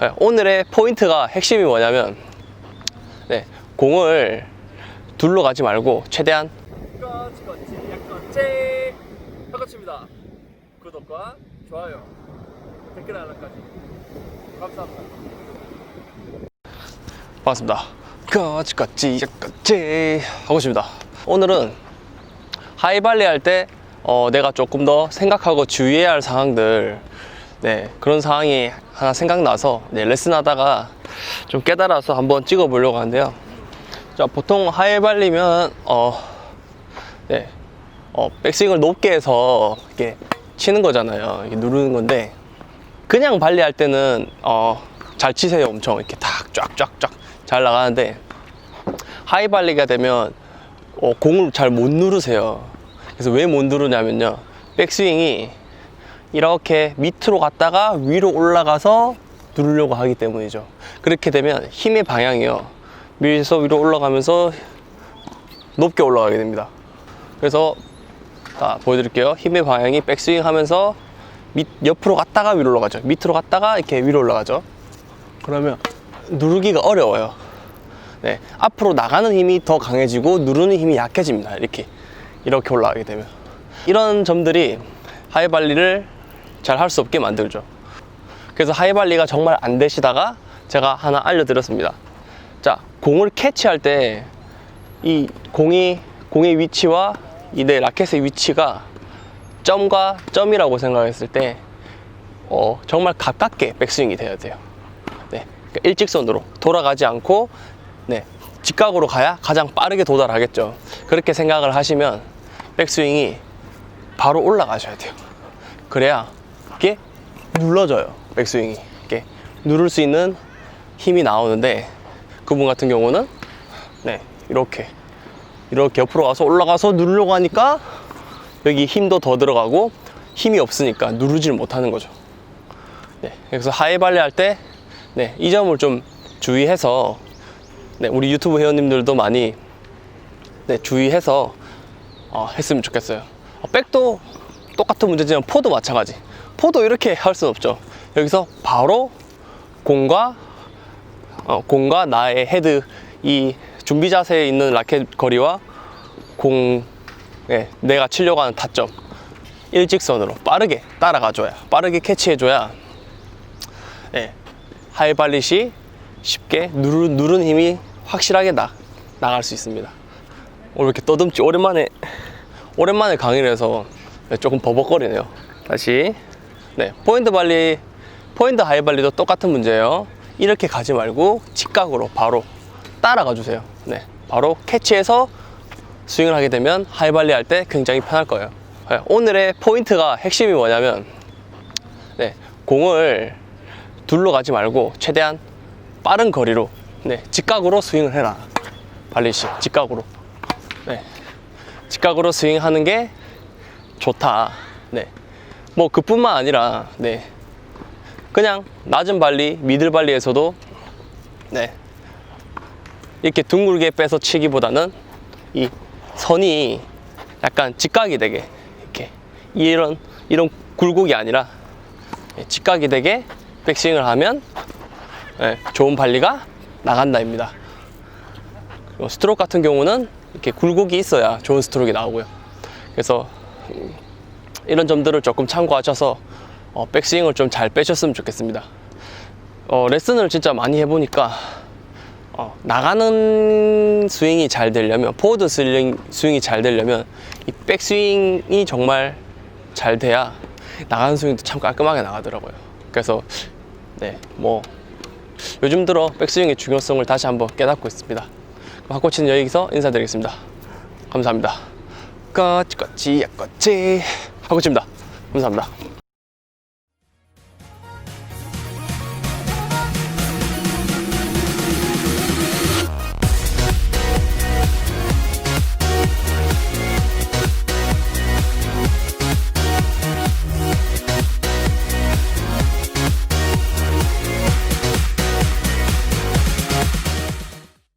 네, 오늘의 포인트가 핵심이 뭐냐면 네, 공을 둘러 가지 말고 최대한 꺼치 약꺼치 약꺼치입니다. 구독과 좋아요 댓글 알람까지. 감사합니다. 반갑습니다. 까치까치 까치 하고 있습니다. 오늘은 하이발리 할때 어, 내가 조금 더 생각하고 주의해야 할 상황들 네, 그런 상황이 하나 생각나서 네, 레슨하다가 좀 깨달아서 한번 찍어 보려고 하는데요. 자, 보통 하이발리면 어, 네, 어, 백스윙을 높게 해서 이렇게 치는 거잖아요. 이렇게 누르는 건데 그냥 발리 할 때는 어, 잘 치세요 엄청 이렇게 탁 쫙쫙쫙 잘 나가는데 하이 발리가 되면 어, 공을 잘 못 누르세요 그래서 왜 못 누르냐면요 백스윙이 이렇게 밑으로 갔다가 위로 올라가서 누르려고 하기 때문이죠 그렇게 되면 힘의 방향이요 위에서 위로 올라가면서 높게 올라가게 됩니다 그래서 자 보여드릴게요 힘의 방향이 백스윙 하면서 밑 옆으로 갔다가 위로 올라가죠. 밑으로 갔다가 이렇게 위로 올라가죠. 그러면 누르기가 어려워요. 네, 앞으로 나가는 힘이 더 강해지고 누르는 힘이 약해집니다. 이렇게 이렇게 올라가게 되면 이런 점들이 하이발리를 잘 할 수 없게 만들죠. 그래서 하이발리가 정말 안 되시다가 제가 하나 알려드렸습니다. 자, 공을 캐치할 때 이 공이 공의 위치와 이내 라켓의 위치가 점과 점이라고 생각했을 때 어, 정말 가깝게 백스윙이 돼야 돼요. 네, 그러니까 일직선으로 돌아가지 않고 네, 직각으로 가야 가장 빠르게 도달하겠죠. 그렇게 생각을 하시면 백스윙이 바로 올라가셔야 돼요. 그래야 이게 눌러져요. 백스윙이 이렇게 누를 수 있는 힘이 나오는데 그분 같은 경우는 네, 이렇게 이렇게 옆으로 가서 올라가서 누르려고 하니까 여기 힘도 더 들어가고 힘이 없으니까 누르질 못하는 거죠. 네, 그래서 하이발리 할 때, 네, 이 점을 좀 주의해서, 네, 우리 유튜브 회원님들도 많이, 네, 주의해서, 어, 했으면 좋겠어요. 어, 백도 똑같은 문제지만 포도 마찬가지. 포도 이렇게 할 수는 없죠. 여기서 바로 공과, 어, 공과 나의 헤드, 이 준비 자세에 있는 라켓 거리와 공, 예, 내가 치려고 하는 타점 일직선으로 빠르게 따라가줘야 빠르게 캐치해줘야 예, 하이발릿이 쉽게 누르, 누르는 힘이 확실하게 나, 나갈 수 있습니다. 오늘 이렇게 떠듬지? 오랜만에 오랜만에 강의를 해서 조금 버벅거리네요. 다시 네 포인트 발리 포인트 하이 발리도 똑같은 문제예요 이렇게 가지 말고 직각으로 바로 따라가 주세요 네 바로 캐치해서 스윙을 하게 되면 하이 발리 할 때 굉장히 편할 거예요. 네, 오늘의 포인트가 핵심이 뭐냐면 네, 공을 둘러 가지 말고 최대한 빠른 거리로 네, 직각으로 스윙을 해라. 발리시 직각으로. 네, 직각으로 스윙하는 게 좋다. 네, 뭐 그뿐만 아니라 네, 그냥 낮은 발리, 미들 발리에서도 네, 이렇게 둥글게 빼서 치기보다는 이 선이 약간 직각이 되게 이렇게 이런 이런 굴곡이 아니라 직각이 되게 백스윙을 하면 예, 좋은 발리가 나간다입니다. 스트로크 같은 경우는 이렇게 굴곡이 있어야 좋은 스트로크가 나오고요. 그래서 음, 이런 점들을 조금 참고하셔서 어, 백스윙을 좀 잘 빼셨으면 좋겠습니다. 어, 레슨을 진짜 많이 해보니까 어, 나가는 스윙이 잘 되려면 포워드 스윙, 스윙이 잘 되려면 이 백스윙이 정말 잘 돼야 나가는 스윙도 참 깔끔하게 나가더라고요. 그래서 네 뭐 요즘 들어 백스윙의 중요성을 다시 한번 깨닫고 있습니다. 학코치는 여기서 인사드리겠습니다. 감사합니다. 까치까치 야까치 학코치입니다. 감사합니다.